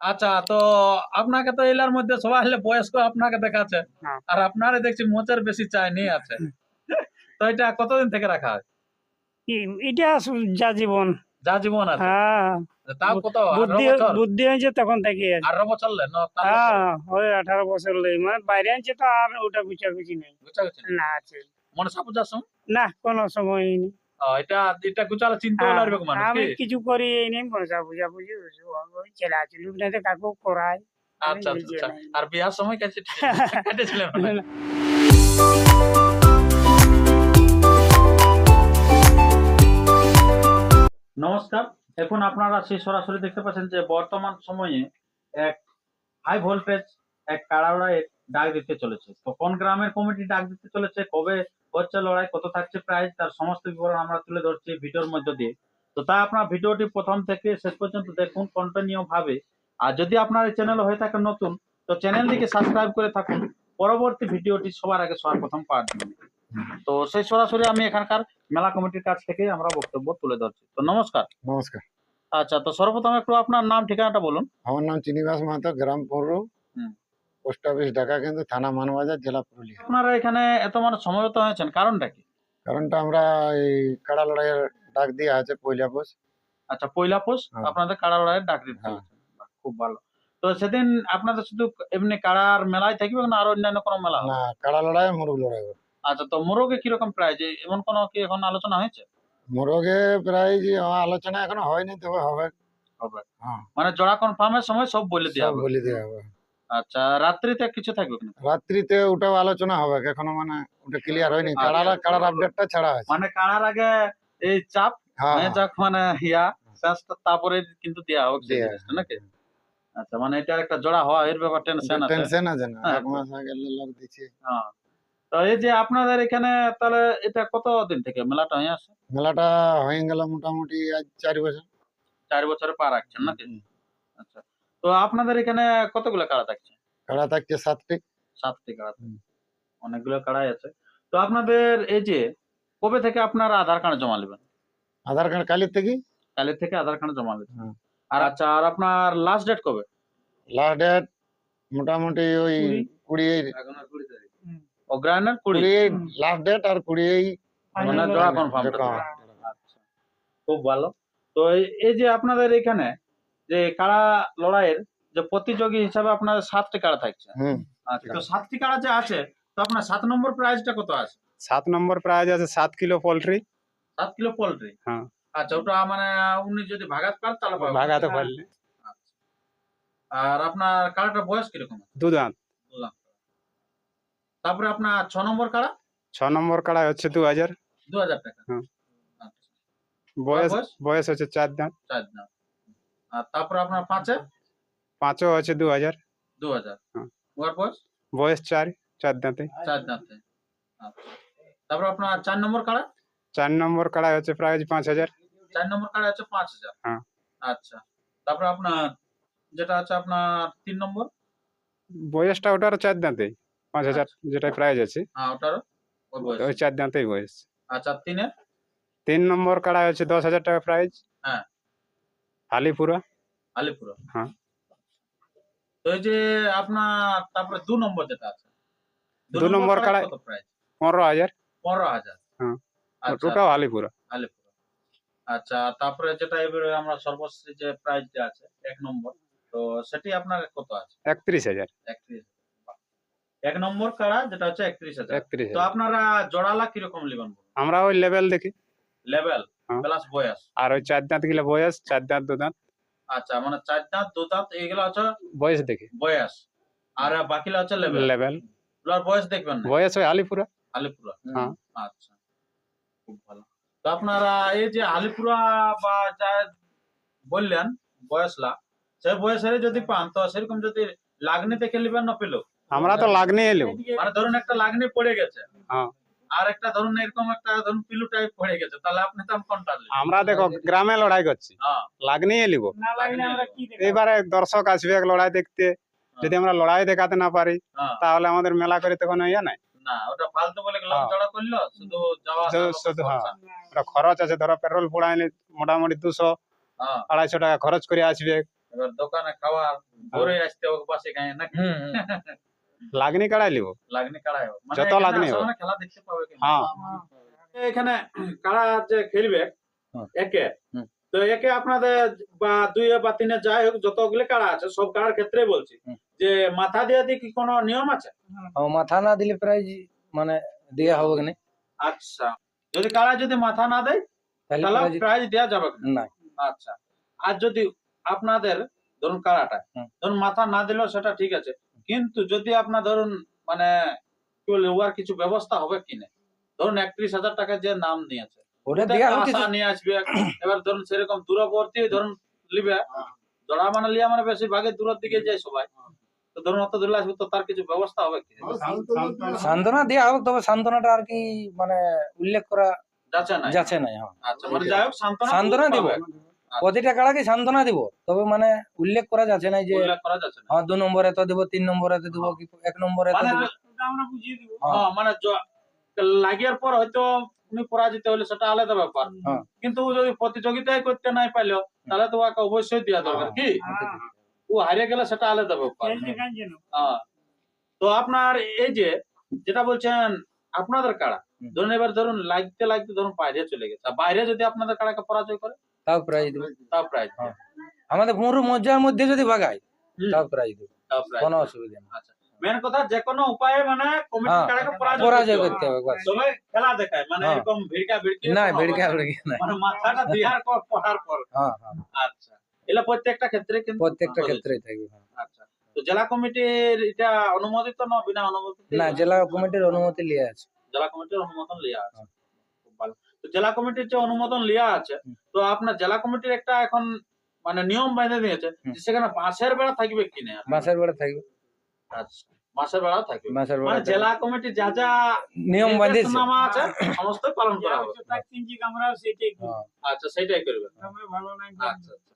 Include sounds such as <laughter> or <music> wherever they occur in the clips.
আচ্ছা তো আপনাকে তো এলার মধ্যে সবাই হলে বয়স্ক আপনাকে দেখাচ্ছে। হ্যাঁ। আর আপনারে দেখছি মোচের বেশি চাইনি আছে। তো এটা কতদিন থেকে রাখা হয়? এটা যা জীবন। যা জীবন আছে? হ্যাঁ। তাও কত বুদ্ধি বুদ্ধি হয়েছে তখন থেকে। আঠারো বছর না হ্যাঁ ওই আঠারো বছর লই মানে বাইরে আনছে তো আর ওটা গুচাগুচি নেই। গুছাগুছি না আছে। মনসা পূজার সময়? না কোনো সময় নেই। এটা এটা গুছালে চিনতে হ্যাঁ, পারবে মানুষ আমি কিছু করি এই নেই চেলাচুলি না কাকু করাই আচ্ছা আচ্ছা আর বিয়ার সময় কেটেছিলেন <laughs> নমস্কার। এখন আপনারা সেই সরাসরি দেখতে পাচ্ছেন যে বর্তমান সময়ে এক হাই ভোল্টেজ এক লড়াইয়ের ডাক দিতে চলেছে। তো কোন গ্রামের কমিটি ডাক দিতে চলেছে? কবে হচ্ছে লড়াই কত থাকছে প্রাইস তার সমস্ত বিবরণ আমরা তুলে ধরছি ভিডিওর মধ্য দিয়ে। তো তাই আপনার ভিডিওটি প্রথম থেকে শেষ পর্যন্ত দেখুন কন্টিনিউ ভাবে। আর যদি আপনার এই চ্যানেল হয়ে থাকে নতুন তো চ্যানেলটিকে সাবস্ক্রাইব করে থাকুন। পরবর্তী ভিডিওটি সবার আগে সবার প্রথম পাওয়ার জন্য। তো সেই সরাসরি আমি এখানকার মেলা কমিটির কাছ থেকে আমরা বক্তব্য তুলে ধরছি। তো নমস্কার। নমস্কার। আচ্ছা তো সর্বপ্রথম একটু আপনার নাম ঠিকানাটা বলুন। আমার নাম চিনিবাস মাহাতো গ্রাম পৌর। পোস্ট অফিস ঢাকা কিন্তু থানা মানবাজার জেলা পুরুলিয়া। আপনারা এখানে এত মানে সমবেত হয়েছেন কারণটা কি? কারণটা আমরা এই কাড়া লড়াইয়ের ডাক দেওয়া আছে পয়লা পোষ আচ্ছা পয়লা পোষ হ্যাঁ। আপনাদের কাড়া লড়াইয়ের ডাক দিতে হ্যাঁ। হয়েছে। বাহ, খুব ভালো। তো সেদিন আপনাদের শুধু এমনি কাড়ার মেলায় থাকবে না আর অন্যান্য কোনো মেলা না কাড়া লড়াই মুরগ লড়াই হবে। আচ্ছা তো মোরগে কীরকম প্রাইজ এমন কোনো কি এখন আলোচনা হয়েছে? মোরগে প্রাইজ আলোচনা এখনও হয়নি তবে হবে। হবে। হ্যাঁ। মানে জোড়া কনফার্মের সময় সব বলে দেওয়া হবে। বলে দেওয়া হবে। আচ্ছা রাত্রিতে কিছু থাকবে রাত্রিতে ওটাও আলোচনা হবে এখনও মানে ওটা ক্লিয়ার হয়নি। আচ্ছা। কাড়ার কাড়ার আপডেটটা ছাড়া আছে মানে কাড়ার আগে এই চাপ হ্যাঁ যাক মানে ইয়া শেষটা তারপরে কিন্তু দেওয়া হোক সেই দেয়া। জিনিসটা নাকি? আচ্ছা মানে এটা একটা জোড়া হওয়া এর ব্যাপার টেনশন আছে। টেনশন আছে না হ্যাঁ। এক মাস আগে লোক দিচ্ছে হ্যাঁ। তো এই যে আপনাদের এখানে তাহলে এটা কত দিন থেকে মেলাটা হয়ে আসে মেলাটা হয়ে গেল মোটামুটি আজ চার বছর। চার বছরে পা রাখছেন নাকি? আচ্ছা। তো আপনাদের এখানে কতগুলো কাড়া থাকছে? কাড়া থাকছে সাতটি। সাতটি কাড়া। অনেকগুলো কাড়াই আছে। তো আপনাদের এই যে কবে থেকে আপনারা আধার কার্ড জমা নেবেন? আধার কার্ড কালের থেকে? কালের থেকে আধার কার্ড জমা নেবেন। আর আচ্ছা আর আপনার লাস্ট ডেট কবে? লাস্ট ডেট মোটামুটি ওই কুড়ি। অগ্রায়ণের কুড়ি। লাস্ট ডেট আর কুড়ি মানে জোড়া কনফার্ম আচ্ছা খুব ভালো। তো এই যে আপনাদের এখানে যে কারা লড়াইয়ের যে প্রতিযোগী হিসাবে আপনার সাতটি কাড়া থাকছে? আচ্ছা তো সাতটি কাড়া যে আছে তো আপনার সাত নম্বর প্রাইজটা কত আছে? সাত নম্বর প্রাইজ আছে সাত কিলো পোল্ট্রি। সাত কিলো পোল্ট্রি? হ্যাঁ। আচ্ছা ওটা মানে উনি যদি ভাগাত পারেন তাহলে ভাগাতে পারলে। আচ্ছা। আর আপনার কাড়াটার বয়স কীরকম? দু দাঁত তারপরে আপনার ছ নম্বর কাড়া ছ নম্বর কাড়াই হচ্ছে দু হাজার দু হাজার টাকা। হুম। আচ্ছা। বয়স বয়স? হচ্ছে চার দাঁত। চার দাম আর তারপরে আপনার পাঁচে? পাঁচও হচ্ছে দু হাজার দু হাজার হুম। ওর বয়স? বয়স চার চার দাঁতে। চার দাঁতে। আচ্ছা। তারপর আপনার চার নম্বর কাড়া? চার নম্বর কাড়াই হচ্ছে প্রাইজ পাঁচ হাজার চার নম্বর কাড়া হচ্ছে পাঁচ হাজার হ্যাঁ। আচ্ছা। তারপর আপনার যেটা আছে আপনার তিন নম্বর? বয়সটা ওটারও চার দাঁতে পাঁচ হাজার যেটা প্রাইজ আছে। হ্যাঁ ওটারও ওর বয়স। ওই চার দাঁতেই বয়স। আচ্ছা তিনে তিন নম্বর কাড়াই হচ্ছে দশ হাজার টাকা প্রাইজ। হ্যাঁ। আলিপুরা? আলিপুর। হ্যাঁ। তো এই যে আপনার তারপরে দু নম্বর যেটা আছে। দু নম্বর কাড়া- কত প্রাইস পনেরো হাজার। পনেরো হাজার। হ্যাঁ। আচ্ছা। ওটাও আলিপুরা। আচ্ছা তারপরে যেটা এবারে আমরা সর্বশেষ যে প্রাইজটা আছে এক নম্বর তো সেটি আপনার কত আছে? একত্রিশ হাজার। একত্রিশ। এক নম্বর কাড়া যেটা হচ্ছে একত্রিশ হাজার। তো আপনারা জোড়ালা কীরকম নেবেন আমরা ওই লেভেল দেখি। লেভেল। প্লাস বয়স আর ওই চার দাঁত গেলে বয়স চার দাঁত দু দাঁত। আচ্ছা মানে চার দাঁত দু দাঁত এইগুলো হচ্ছে বয়স দেখি। বয়স আর বাকিলা হচ্ছে লেভেল লেভেল আর বয়স দেখবেন না। বয়স ওই আলিপুরা। আলিপুরা। হ্যাঁ। আচ্ছা খুব ভালো। তো আপনারা এই যে আলিপুরা বা যা বললেন বয়সলা সেই বয়সের যদি পান তো সেরকম যদি লাগনি দেখে নেবেন না পেল আমরা তো লাগনি এলো মানে ধরুন একটা লাগনি পড়ে গেছে। হ্যাঁ। আর একটা ধরুন এরকম একটা ধরুন পিলু টাইপ পড়ে গেছে তাহলে আপনি তো কোনটা নেবেন? আমরা দেখো গ্রামে লড়াই করছি হ্যাঁ লাগনি এলিব না লাগলে আমরা কি দেখাবো? এবারে দর্শক আসবে এক লড়াই দেখতে যদি আমরা লড়াই দেখাতে না পারি হ্যাঁ তাহলে আমাদের মেলা করে তো কোনো ইয়ে নাই না ওটা ফালতু বলে গেলাম হ্যাঁ। চড়া করল শুধু যাওয়া শুধু- আসা শুধু, হ্যাঁ। খরচা। আছে ধরো পেট্রোল পোড়াইলে মোটামুটি দুশো হ্যাঁ আড়াইশো টাকা খরচ করে আসবে দোকানে খাওয়ার ঘুরে আসতে হবে পাশে গায়ে না হুম হুম। লাগনি কাড়াই লিব? লাগনি কাড়াই মানে যত লাগনি খেলা দেখতে পাবে। হ্যাঁ। এখানে কারা যে খেলবে। একে? তো একে আপনাদের বা দুই বা তিনে যাই হোক যতগুলি কারা আছে সব কারার ক্ষেত্রে বলছি। যে মাথা দিয়ে দিয়ে কি কোনো নিয়ম আছে? ও মাথা না দিলে প্রাইজ মানে দেওয়া হবে কি আচ্ছা। যদি কারা যদি মাথা না দেয় তাহলে প্রাইজ দেওয়া যাবে না। না আচ্ছা। আর যদি আপনাদের ধরুন কারাটা ধরুন মাথা না দিলেও সেটা ঠিক আছে। কিন্তু যদি আপনার ধরুন মানে কি বলে উহার কিছু ব্যবস্থা হবে কিনা? ধরুন একত্রিশ হাজার টাকা যে নাম নিয়েছে। আশা নিয়ে আসবে। এবার ধরুন সেরকম দূরবর্তী ধরুন লিবে জড়া মানে লিয়া মানে বেশি ভাগে দূরের দিকে যায় সবাই। তো ধরুন অত দূরে আসবে তো তার কিছু ব্যবস্থা হবে কি সান্ত্বনা দেওয়া হবে তবে সান্ত্বনাটা আর কি মানে উল্লেখ করা যাচ্ছে না। যাচ্ছে না হ্যাঁ। আচ্ছা মানে যাই হোক সান্ত্বনা সান্ত্বনা দিব। প্রতিটা কাড়াকে সান্ত্বনা দিব তবে মানে উল্লেখ করা যাচ্ছে না যে উল্লেখ করা যাচ্ছে না। হ্যাঁ দু নম্বরে তো দিব তিন নম্বরে তো দিব কি এক নম্বরে তো মানে দিব। আমরা বুঝিয়ে দিব। হ্যাঁ, মানে পর হয়তো উনি পরাজিত হলে সেটা আলাদা ব্যাপার। হ্যাঁ। কিন্তু ও যদি প্রতিযোগিতায় করতে নাই পাইলো তাহলে তো ওকে অবশ্যই দেওয়া দরকার কি? ও হারিয়ে গেলে সেটা আলাদা ব্যাপার। হ্যাঁ। তো আপনার এই যে যেটা বলছেন আপনাদের কাড়া ধরুন এবার ধরুন লাগতে লাগতে ধরুন বাইরে চলে গেছে। বাইরে যদি আপনাদের কাড়াকে পরাজয় করে? তাও প্রাইজ দিব তাও প্রাইজ হ্যাঁ। আমাদের পুরো মজ্জার মধ্যে যদি হুম। তাও প্রাইজ দিব কোনো অসুবিধা নেই মেন কথা যে কোনো উপায়ে মানে কমিটি হ্যাঁ, কাড়াকে পরাজয় করতে হবে। সবাই খেলা দেখায় মানে হ্যাঁ। এরকম ভিড়কা ভিড়কি না বেড়কে হবে না। মানে মাথাটা পর পড়ার পর হ্যাঁ হ্যাঁ আচ্ছা এগুলা প্রত্যেকটা ক্ষেত্রে কিন্তু প্রত্যেকটা বলেছে। ক্ষেত্রেই থাকবে। আচ্ছা তো জেলা কমিটির এটা অনুমোদিত না বিনা অনুমোদিত না জেলা কমিটির অনুমতি লিয়ে আছে জেলা কমিটির অনুমোদন লিয়া আছে। তো জেলা কমিটির যে অনুমোদন লিয়া আছে তো আপনার জেলা কমিটির একটা এখন মানে নিয়ম বেঁধে দিয়েছে যে সেখানে বাঁশের বেড়া থাকবে কিনা মাসের বেড়া থাকবে। আচ্ছা বাঁশের বেড়া থাকবে। মাসের বেড়া মানে জেলা কমিটি যা যা নিয়ম নির্দেশনামা আছে সমস্ত পালন করা হবে। আমরা সেটাই। হ্যাঁ। আচ্ছা সেটাই করবে। আমরা ভালো নাই। আচ্ছা আচ্ছা।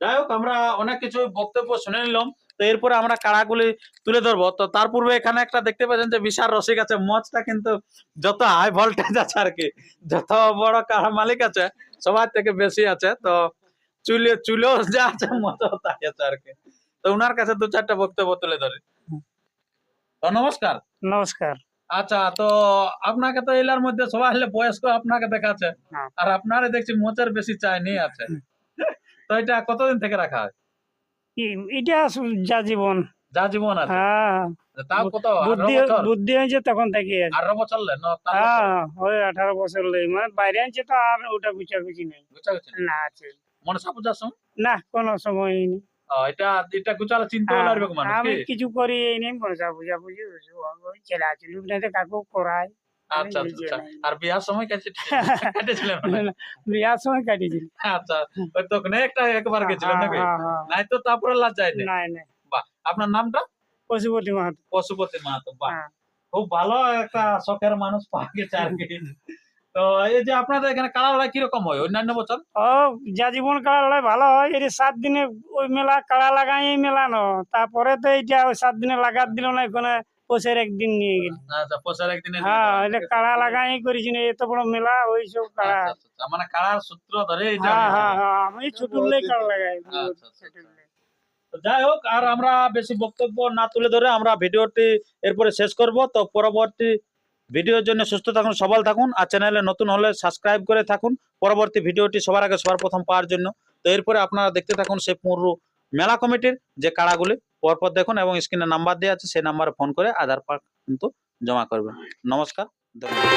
যাই হোক আমরা অনেক কিছু বক্তব্য শুনে নিলাম। তো এরপরে আমরা কাড়াগুলি তুলে ধরবো। তো তার পূর্বে এখানে একটা দেখতে পাচ্ছেন যে বিশাল রসিক আছে। মচটা কিন্তু যত হাই ভোল্টেজ আছে আর কি যত বড় কাড়া মালিক আছে সবার থেকে বেশি আছে। তো চুলে চুলেও যা আছে মজাও তাই আছে আর কি। তো ওনার কাছে দু চারটা বক্তব্য তুলে ধরি। তো নমস্কার। নমস্কার। আচ্ছা তো আপনাকে তো এলার মধ্যে সবাই হলে বয়স্ক আপনাকে দেখাচ্ছে। হ্যাঁ। আর আপনারে দেখছি মোচের বেশি চাইনি আছে। তো এটা কতদিন থেকে রাখা হয়? কি- এটা যা জীবন। যা জীবন আছে? হ্যাঁ। তাও কত বুদ্ধি বুদ্ধি হয়েছে তখন থেকে। আঠারো বছর না হ্যাঁ ওই আঠারো বছর মানে বাইরে আনছে তো আর ওটা গুছাগুছি নেই। না আছে। মনসা পূজার সময়? না কোনো সময় নেই। এটা এটা গুছালে চিনতে হ্যাঁ, আমি কিছু করি এই নেই কাকু করাই আমি আচ্ছা আচ্ছা আর বিয়ার সময় কেটেছিলেন <laughs> মানে? বিয়ার সময় আচ্ছা ওই তখন একটা একবার গেছিলেন নাকি? হ্যাঁ, হ্যাঁ, নাই তো তারপরে লাজ যায় নাই নাই। বাহ আপনার নামটা? পশুপতি মাহাতো। পশুপতি মাহাতো বাহ। হ্যাঁ। খুব ভালো একটা শখের মানুষ পাওয়া গেছে আর কি। তো এই যে আপনাদের এখানে কালা লড়াই কীরকম হয় অন্যান্য বছর? ও যা জীবন কাড়া লড়াই ভালো হয় এর সাত দিনে ওই মেলা কাড়া লাগাই মেলা ন তারপরে তো এইটা ওই সাত দিনে লাগাত দিল না এখানে পোষের একদিন নিয়ে গেল। আচ্ছা একদিনে হ্যাঁ এটা কাড়া লাগাই করেছি না এত বড় মেলা ওই সব কাড়া। আচ্ছা, আচ্ছা, আচ্ছা, মানে কাড়ার সূত্র ধরে এটা হ্যাঁ হ্যাঁ হ্যাঁ আমি কাড়া লাগাই। আচ্ছা, আচ্ছা, আচ্ছা। যাই হোক আর আমরা বেশি বক্তব্য না তুলে ধরে আমরা ভিডিওটি এরপরে শেষ করব। তো পরবর্তী ভিডিওর জন্য সুস্থ থাকুন সবল থাকুন আর চ্যানেলে নতুন হলে সাবস্ক্রাইব করে থাকুন। পরবর্তী ভিডিওটি সবার আগে সবার প্রথম পাওয়ার জন্য। তো এরপরে আপনারা দেখতে থাকুন সেই পুরো মেলা কমিটির যে কাড়াগুলি। পরপর দেখুন এবং স্ক্রিনে নাম্বার দেওয়া আছে, সেই নাম্বারে ফোন করে আধার কার্ড কিন্তু জমা করবেন। নমস্কার, ধন্যবাদ।